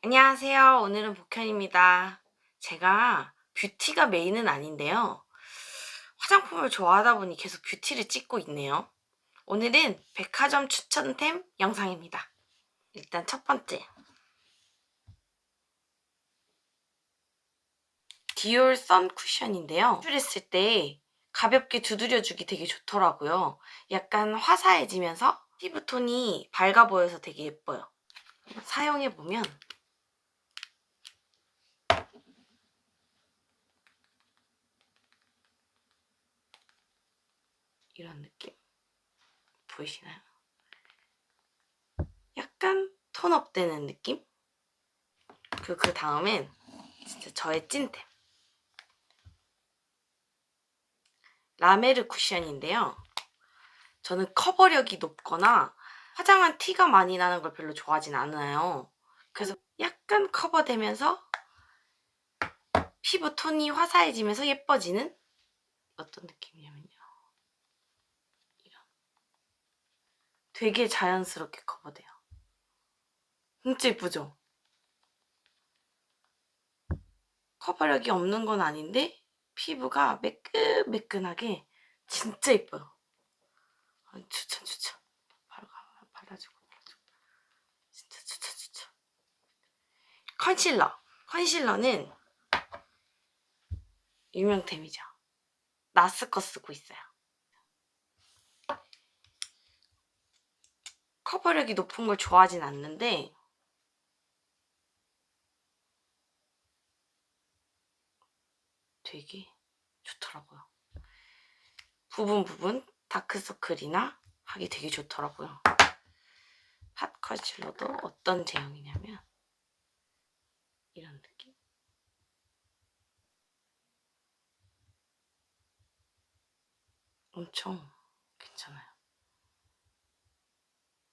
안녕하세요. 오늘은 복현입니다. 제가 뷰티가 메인은 아닌데요. 화장품을 좋아하다 보니 계속 뷰티를 찍고 있네요. 오늘은 백화점 추천템 영상입니다. 일단 첫 번째. 디올 선 쿠션인데요. 출했을 때 가볍게 두드려주기 되게 좋더라고요. 약간 화사해지면서 피부톤이 밝아 보여서 되게 예뻐요. 사용해보면 이런 느낌 보이시나요? 약간 톤업 되는 느낌? 그, 그 다음엔 진짜 저의 찐템 라메르 쿠션인데요 저는 커버력이 높거나 화장한 티가 많이 나는 걸 별로 좋아하진 않아요 그래서 약간 커버되면서 피부 톤이 화사해지면서 예뻐지는 어떤 느낌이냐면요 되게 자연스럽게 커버돼요. 진짜 예쁘죠? 커버력이 없는 건 아닌데 피부가 매끈매끈하게 진짜 예뻐요. 아, 추천 추천. 바로 가 발라주고 발라주고. 진짜 추천 추천. 컨실러. 컨실러는 유명템이죠. 나스 거 쓰고 있어요. 커버력이 높은 걸 좋아하진 않는데 되게 좋더라고요. 부분 부분 다크서클이나 하기 되게 좋더라고요. 팟 컨실러도 어떤 제형이냐면 이런 느낌. 엄청 괜찮아요.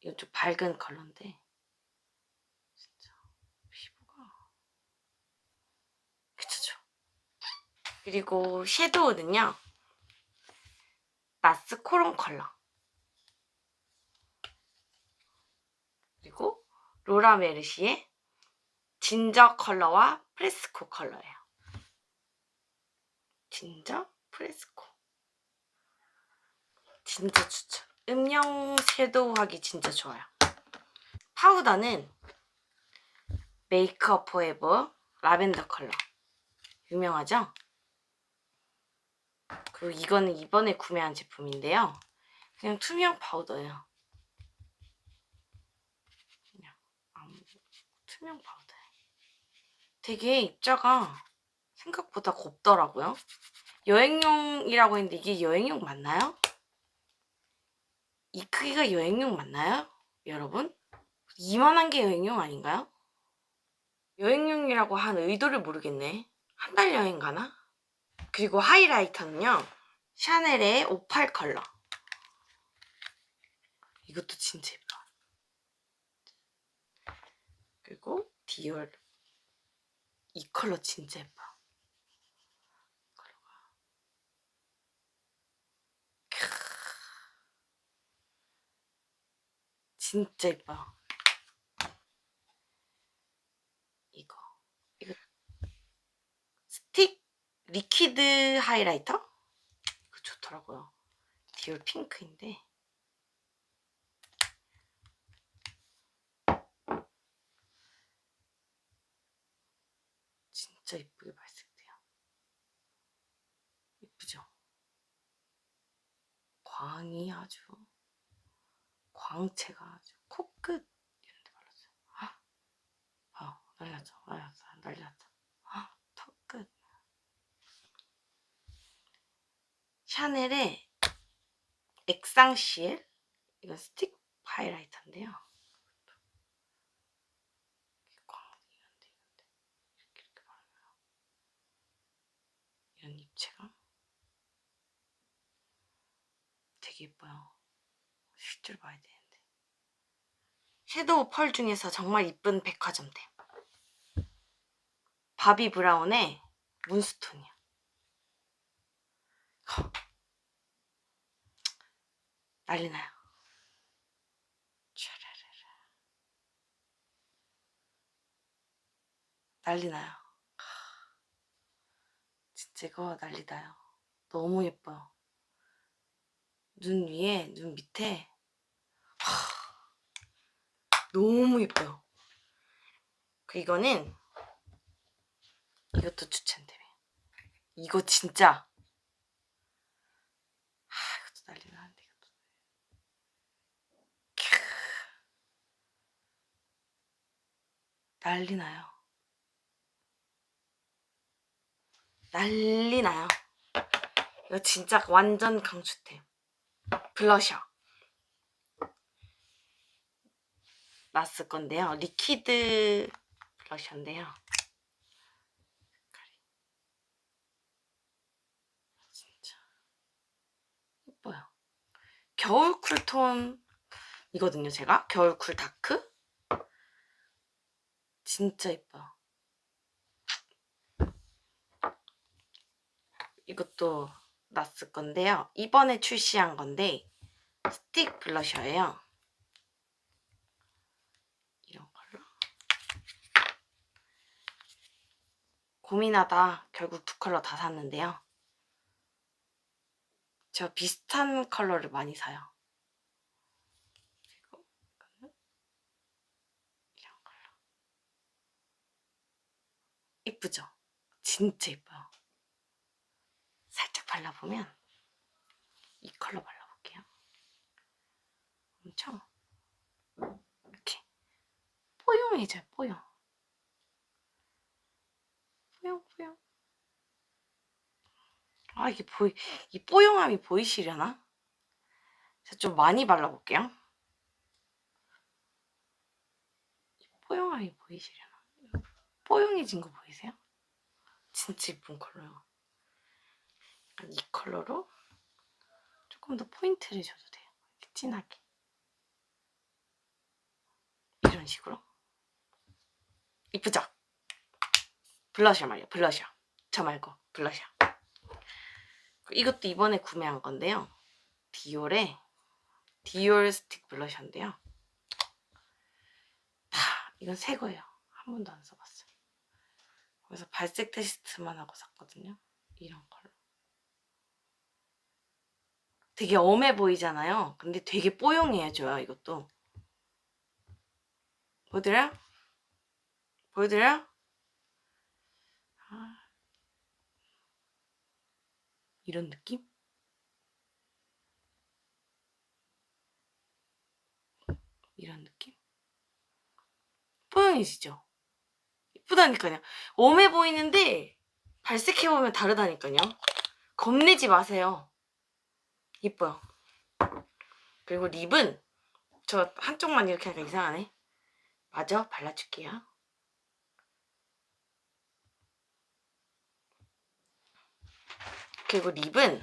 이건 좀 밝은 컬러인데 진짜 피부가 괜찮죠? 그리고 섀도우는요 나스 코론 컬러. 그리고 로라 메르시의 진저 컬러와 프레스코 컬러예요. 진저 프레스코. 진짜 추천 음영 섀도우 하기 진짜 좋아요. 파우더는 메이크업 포에버 라벤더 컬러 유명하죠? 그리고 이거는 이번에 구매한 제품인데요. 그냥 투명 파우더예요. 그냥 아무 투명 파우더예요. 되게 입자가 생각보다 곱더라고요. 여행용이라고 했는데 이게 여행용 맞나요? 이 크기가 여행용 맞나요? 여러분? 이만한 게 여행용 아닌가요? 여행용이라고 한 의도를 모르겠네. 한 달 여행 가나? 그리고 하이라이터는요. 샤넬의 오팔 컬러. 이것도 진짜 예뻐. 그리고 디올. 이 컬러 진짜 예뻐. 진짜 예뻐요. 이거. 이거. 스틱 리퀴드 하이라이터? 이거 좋더라고요. 디올 핑크인데. 진짜 예쁘게 발색돼요. 예쁘죠? 광이 아주 광채가 코끝 이런 데 발랐어요. 아, 날렸죠. 날렸어. 날렸다. 아, 턱끝. 샤넬의 액상시엘 이거 스틱 하이라이터인데요. 이런데 이런데 이런 입체감 되게 예뻐요. 실제로 봐야 돼. 섀도우 펄 중에서 정말 이쁜 백화점템 바비 브라운의 문스톤이야 난리나요 난리나요. 진짜 이거 난리나요. 너무 예뻐요. 눈 위에, 눈 밑에. 너무 예뻐요. 그 이거는 이것도 추천드려요. 이거 진짜 아 이것도 난리 나는데 이것도 캬. 난리 나요. 난리 나요. 이거 진짜 완전 강추템. 블러셔. 마스 건데요. 리퀴드 블러셔인데요. 색깔이 진짜 예뻐요. 겨울 쿨톤이거든요. 제가 겨울 쿨 다크 진짜 예뻐요. 이것도 나스 건데요. 이번에 출시한 건데 스틱 블러셔예요. 이런 컬러. 고민하다 결국 두 컬러 다 샀는데요. 저 비슷한 컬러를 많이 사요. 이런 컬러. 이쁘죠? 진짜 예뻐요. 살짝 발라보면 이 컬러 발라볼게요. 엄청 이렇게 뽀용해져요. 뽀용. 뽀용 뽀용. 아 이게 보이 이 뽀용함이 보이시려나? 좀 많이 발라볼게요. 이 뽀용함이 보이시려나? 뽀용해진 거 보이세요? 진짜 예쁜 컬러요. 이 컬러로 조금 더 포인트를 줘도 돼요. 진하게. 이런 식으로. 이쁘죠? 블러셔 말이에요. 블러셔. 저 말고 블러셔. 이것도 이번에 구매한 건데요. 디올의 디올 스틱 블러셔인데요. 다 이건 새 거예요. 한 번도 안 써봤어요. 그래서 발색 테스트만 하고 샀거든요. 이런 컬러. 되게 엄해 보이잖아요. 근데 되게 뽀용해져요, 이것도. 보여드려요? 보여드려요? 아. 이런 느낌? 이런 느낌? 뽀용해지죠? 이쁘다니까요. 엄해 보이는데 발색해보면 다르다니까요. 겁내지 마세요. 이뻐요. 그리고 립은 저 한쪽만 이렇게 하니까 이상하네. 마저 발라줄게요. 그리고 립은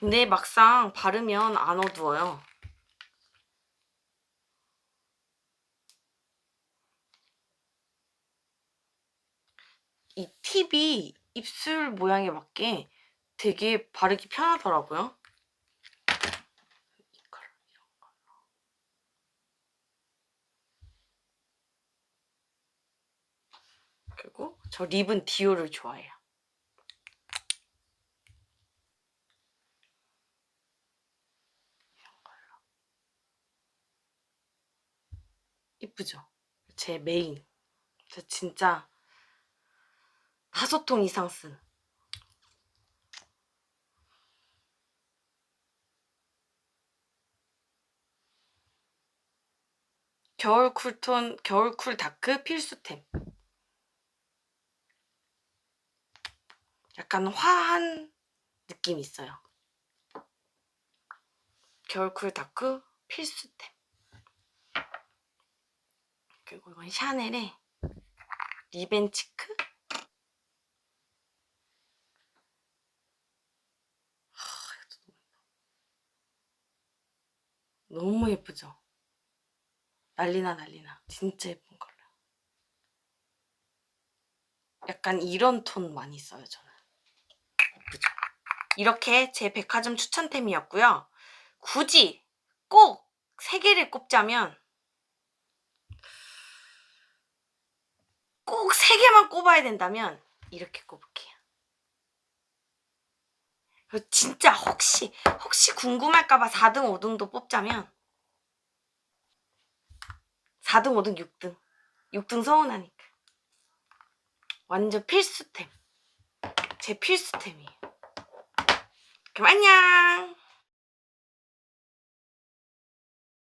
근데 막상 바르면 안 어두워요. 이 팁이 입술 모양에 맞게 되게 바르기 편하더라고요. 그리고 저 립은 디올을 좋아해요. 이쁘죠? 제 메인. 저 진짜 다섯 통 이상 쓴. 겨울 쿨톤, 겨울 쿨 다크 필수템. 약간 화한 느낌이 있어요. 겨울 쿨 다크 필수템. 그리고 이건 샤넬의 리벤치크? 너무 예쁘죠? 난리나 난리나. 진짜 예쁜 컬러. 약간 이런 톤 많이 써요, 저는. 예쁘죠? 이렇게 제 백화점 추천템이었고요. 굳이 꼭세 개를 꼽자면 꼭세 개만 꼽아야 된다면 이렇게 꼽을게요. 진짜 혹시 혹시 궁금할까봐 4등, 5등도 뽑자면 4등, 5등, 6등. 6등 서운하니까. 완전 필수템. 제 필수템이에요. 그럼 안녕